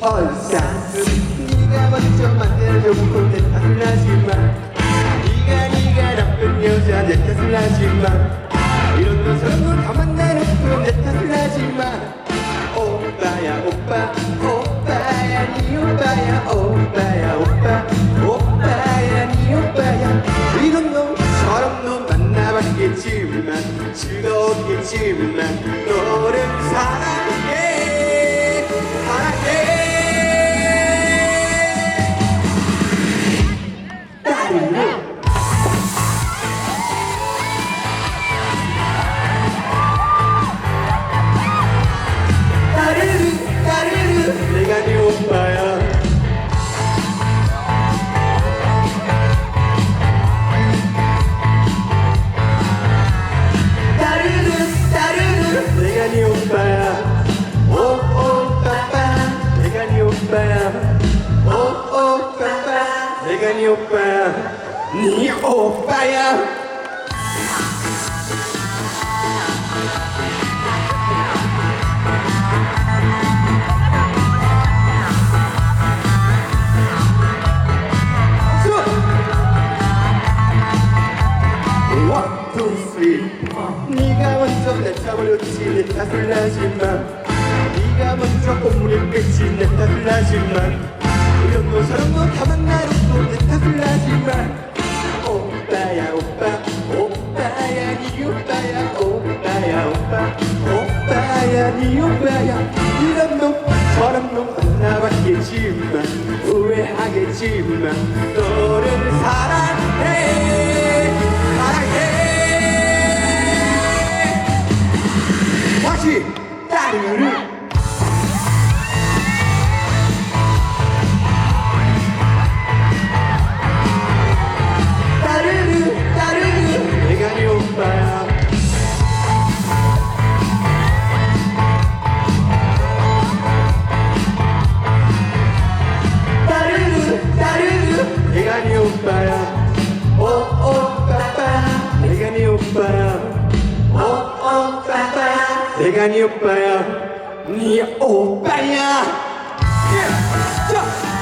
얼싸스 네가 먼저 만나려고 내 탓을 하지마 네가 네가 나쁜 여자 내 탓을 하지마 이런 거 저런 다 만나놓고 내 탓을 하지마 오빠야 오빠 오빠야 네 오빠야 오빠야 오빠 오빠야 네 오빠야 이런 놈 저런 놈 만나봤겠지만 즐거웠겠지만 너를 사랑해. 따 네 오빠야. 네 오빠야. 네가 먼저 내 잡으려지 내 탓을 하지마. 네가 먼저 꽃무늬 끝이 내 탓을 하지마. 이런 거 저런 거 다만 나로도 오빠야 오빠. 오빠야 네 오빠야. 이런 놈 저런 놈 만나봤겠지만 후회하겠지만 너를 사랑해 사랑해. 다시 따르르 내가 네 오빠야 네 오빠야 예! 자